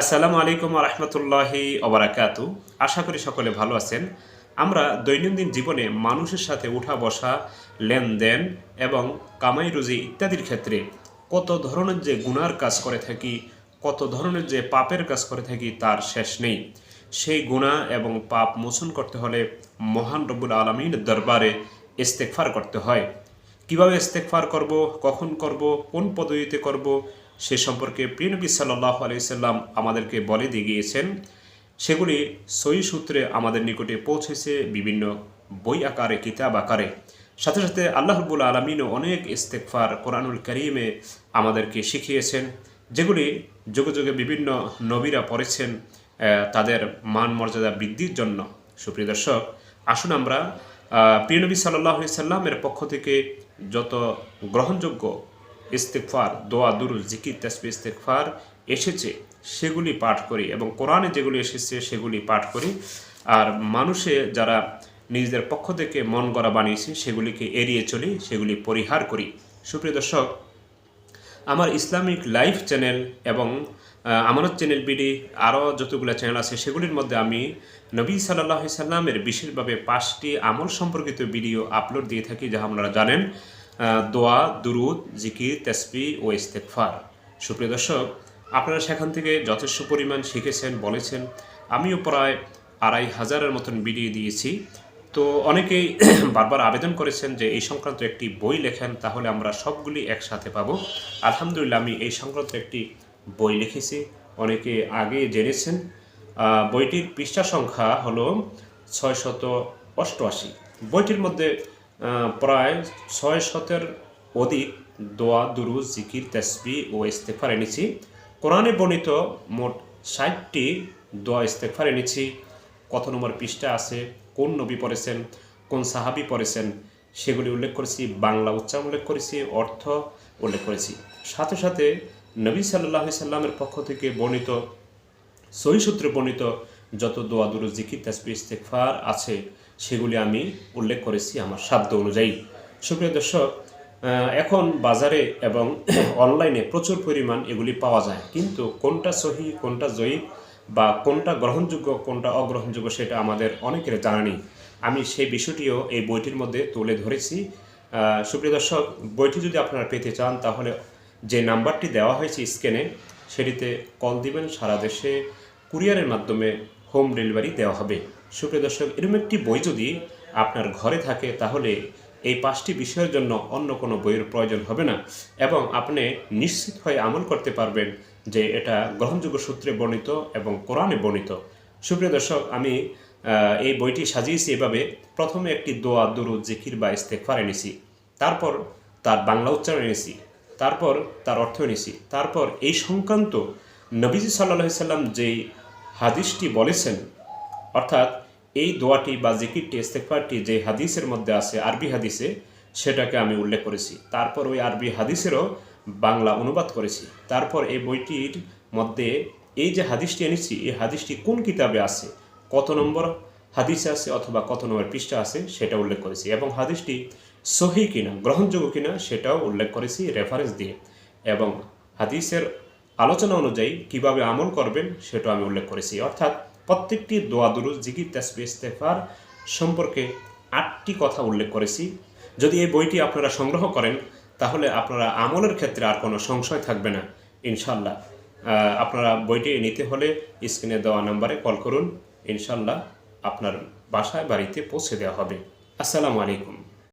আসসালামু আলাইকুম রহমতুল্লাহি অবরাকাতু আশা করি সকলে ভালো আছেন। আমরা দৈনন্দিন জীবনে মানুষের সাথে উঠা বসা, লেনদেন এবং কামাই রুজি ইত্যাদির ক্ষেত্রে কত ধরনের যে গুনার কাজ করে থাকি, কত ধরনের যে পাপের কাজ করে থাকি তার শেষ নেই। সেই গুণা এবং পাপ মোচন করতে হলে মহান রব্বুল আলমীর দরবারে ইস্তেকফার করতে হয়। কীভাবে ইস্তেকফার করব, কখন করব, কোন পদ্ধতিতে করব সে সম্পর্কে প্রিয়নবী সাল্লাহ আলাইসাল্লাম আমাদেরকে বলে দিয়ে গিয়েছেন সেগুলি সই সূত্রে আমাদের নিকটে পৌঁছেছে বিভিন্ন বই আকারে, কিতাব আকারে। সাথে সাথে আল্লাহবুল আলমিনও অনেক ইস্তেকফার কোরআনুল করিমে আমাদেরকে শিখিয়েছেন, যেগুলি যুগে যুগে বিভিন্ন নবীরা পড়েছেন তাদের মান মর্যাদা বৃদ্ধির জন্য। সুপ্রিয় দর্শক, আসুন আমরা প্রিয়নবী সাল্লাহ সাল্লামের পক্ষ থেকে যত গ্রহণযোগ্য ইস্তেকফার দোয়া দুরুল জিকির তাসবি ইস্তেকফার এসেছে, সেগুলি পাঠ করি এবং কোরআনে যেগুলি এসেছে, সেগুলি পাঠ করি। আর মানুষে যারা নিজেদের পক্ষ থেকে মন গড়া বানিয়েছে, সেগুলিকে এড়িয়ে চলি, সেগুলি পরিহার করি। সুপ্রিয় দর্শক, আমার ইসলামিক লাইভ চ্যানেল এবং আমানত চ্যানেল বিডি, আরও যতগুলো চ্যানেল আছে, সেগুলির মধ্যে আমি নবী সাল্লাহ সাল্লামের বিশেষভাবে পাঁচটি আমল সম্পর্কিত ভিডিও আপলোড দিয়ে থাকি যা আপনারা জানেন। দোয়া, দুরুদ, জিকির তেসপি ও ইস্তেকফার সুপ্রিয় দর্শক, আপনারা সেখান থেকে যথেষ্ট পরিমাণ শিখেছেন, বলেছেন। আমিও প্রায় আড়াই হাজারের মতন ভিডিও দিয়েছি। তো অনেকেই বারবার আবেদন করেছেন যে এই সংক্রান্ত একটি বই লেখেন, তাহলে আমরা সবগুলি একসাথে পাবো। আলহামদুলিল্লাহ, আমি এই সংক্রান্ত একটি বই লিখেছি। অনেকে আগে জেনেছেন। বইটির পৃষ্ঠা সংখ্যা হলো ছয় শত অষ্টআশি। বইটির মধ্যে প্রায় ছয় শতের অধিক দোয়া দুরু জিকির, তেসবি ও ইস্তেফার এনেছি। কোরআনে বর্ণিত মোট ষাটটি দোয়া ইস্তেফার এনেছি। কত নম্বর পৃষ্ঠা আছে? কোন নবী পড়েছেন? কোন সাহাবি পড়েছেন? সেগুলি উল্লেখ করেছি, বাংলা উচ্চারণ উল্লেখ করেছি, অর্থ উল্লেখ করেছি। সাথে সাথে নবী সাল্লাহ সাল্লামের পক্ষ থেকে বর্ণিত, সহি সূত্রে বর্ণিত যত দোয়া দুরু জিকির তাসবি ইস্তেকফার আছে, সেগুলি আমি উল্লেখ করেছি আমার সাধ্য অনুযায়ী। সুপ্রিয় দর্শক এখন বাজারে এবং অনলাইনে প্রচুর পরিমাণ এগুলি পাওয়া যায়। কিন্তু কোনটা সহি, কোনটা জয়ী বা কোনটা গ্রহণযোগ্য, কোনটা অগ্রহণযোগ্য সেটা আমাদের অনেকের জানা নেই। আমি সেই বিষয়টিও এই বইটির মধ্যে তুলে ধরেছি। সুপ্রিয় দর্শক, বইটি যদি আপনারা পেতে চান, তাহলে যে নাম্বারটি দেওয়া হয়েছে স্ক্যানে সেটিতে কল দিবেন সারা দেশে। কুরিয়ারের মাধ্যমে হোম ডেলিভারি দেওয়া হবে। সুপ্রিয় দর্শক, এরকম একটি বই যদি আপনার ঘরে থাকে, তাহলে এই পাঁচটি বিষয়ের জন্য অন্য কোনো বইয়ের প্রয়োজন হবে না এবং আপনি নিশ্চিত হয়ে আমল করতে পারবেন যে এটা গ্রহণযোগ্য সূত্রে বর্ণিত এবং কোরআনে বর্ণিত। সুপ্রিয় দর্শক, আমি এই বইটি সাজিয়েছি এভাবে। প্রথমে একটি দোয়া, দুরুদ, জিকির বা ইস্তেকফার এনেছি। তারপর তার বাংলা উচ্চারণ এনেছি। তারপর তার অর্থ এনেছি। তারপর এই সংক্রান্ত নবীজি সাল্লাহ সাল্লাম যেই হাদিসটি বলেছেন। অর্থাৎ এই দোয়াটি বা জিকিরটি ইস্তেকফারটি যে হাদিসের মধ্যে আছে, আরবি হাদিসে, সেটাকে আমি উল্লেখ করেছি। তারপর ওই আরবি হাদিসেরও বাংলা অনুবাদ করেছি। তারপর এই বইটির মধ্যে এই যে হাদিসটি এনেছি, এই হাদিসটি কোন কিতাবে আছে, কত নম্বর হাদিসে আছে অথবা কত নম্বর পৃষ্ঠা আছে, সেটা উল্লেখ করেছি এবং হাদিসটি সহি কিনা, গ্রহণযোগ্য কিনা, সেটাও উল্লেখ করেছি রেফারেন্স দিয়ে। এবং হাদিসের আলোচনা অনুযায়ী কীভাবে আমল করবেন সেটা আমি উল্লেখ করেছি। অর্থাৎ প্রত্যেকটি দোয়া দুরুজ জিকির ইস্তেফার সম্পর্কে আটটি কথা উল্লেখ করেছি। যদি এই বইটি আপনারা সংগ্রহ করেন, তাহলে আপনারা আমলের ক্ষেত্রে আর কোনো সংশয় থাকবে না। ইনশাল্লাহ আপনারা বইটি নিতে হলে স্ক্রিনে দেওয়া নাম্বারে কল করুন। ইনশাল্লাহ আপনার বাসায়, বাড়িতে পৌঁছে দেওয়া হবে। আসসালামু আলাইকুম।